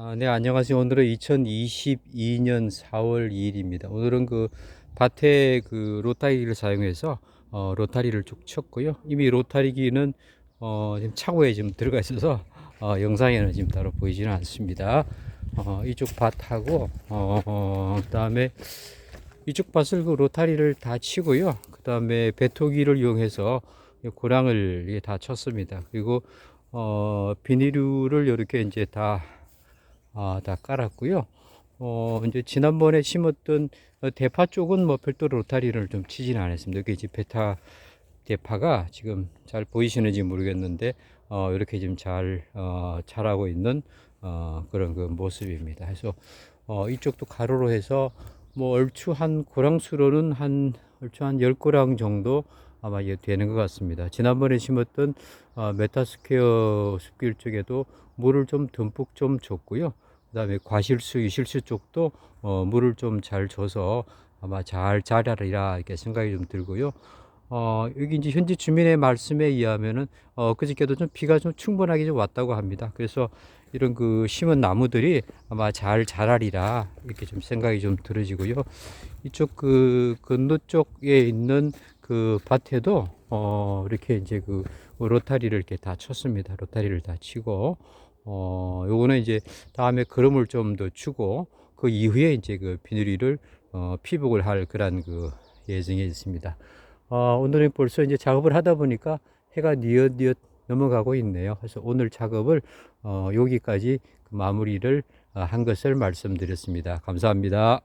아, 네, 안녕하세요. 오늘은 2022년 4월 2일입니다. 오늘은 그 밭에 그 로타리를 사용해서 어, 로타리를 쭉 쳤고요. 이미 로타리기는 어, 지금 차고에 지금 들어가 있어서 어, 영상에는 지금 따로 보이지는 않습니다. 어, 이쪽 밭하고 어, 어, 그다음에 이쪽 밭을 그 로타리를 다 치고요. 그다음에 배토기를 이용해서 이 고랑을 다 쳤습니다. 그리고 어, 비닐을 이렇게 이제 다 아, 다 깔았고요. 어, 이제 지난번에 심었던 어, 대파 쪽은 뭐 별도로 로타리를 좀 치지는 않았습니다. 여기 이제 베타 대파가 지금 잘 보이시는지 모르겠는데, 어, 이렇게 지금 잘, 어, 자라고 있는, 어, 그런 그 모습입니다. 그래서, 어, 이쪽도 가로로 해서, 뭐, 얼추 한 고랑수로는 한, 얼추 한 10고랑 정도 아마 이게 되는 것 같습니다. 지난번에 심었던, 어, 메타스퀘어 숲길 쪽에도 물을 좀 듬뿍 좀 줬고요. 그 다음에 과실수, 이실수 쪽도 어, 물을 좀 잘 줘서 아마 잘 자라리라 이렇게 생각이 좀 들고요. 어, 여기 이제 현지 주민의 말씀에 의하면은 어, 그저께도 좀 비가 좀 충분하게 좀 왔다고 합니다. 그래서 이런 그 심은 나무들이 아마 잘 자라리라 이렇게 좀 생각이 좀 들어지고요. 이쪽 그 건너 쪽에 있는 그 밭에도 어, 이렇게 이제 그 로타리를 이렇게 다 쳤습니다. 로타리를 다 치고 어, 요거는 이제 다음에 그름을 좀 더 주고 그 이후에 이제 그 비닐을 어, 피복을 할 그런 그 예정에 있습니다. 어, 오늘은 벌써 이제 작업을 하다 보니까 해가 뉘엿뉘엿 넘어가고 있네요. 그래서 오늘 작업을 어, 여기까지 그 마무리를 어, 한 것을 말씀드렸습니다. 감사합니다.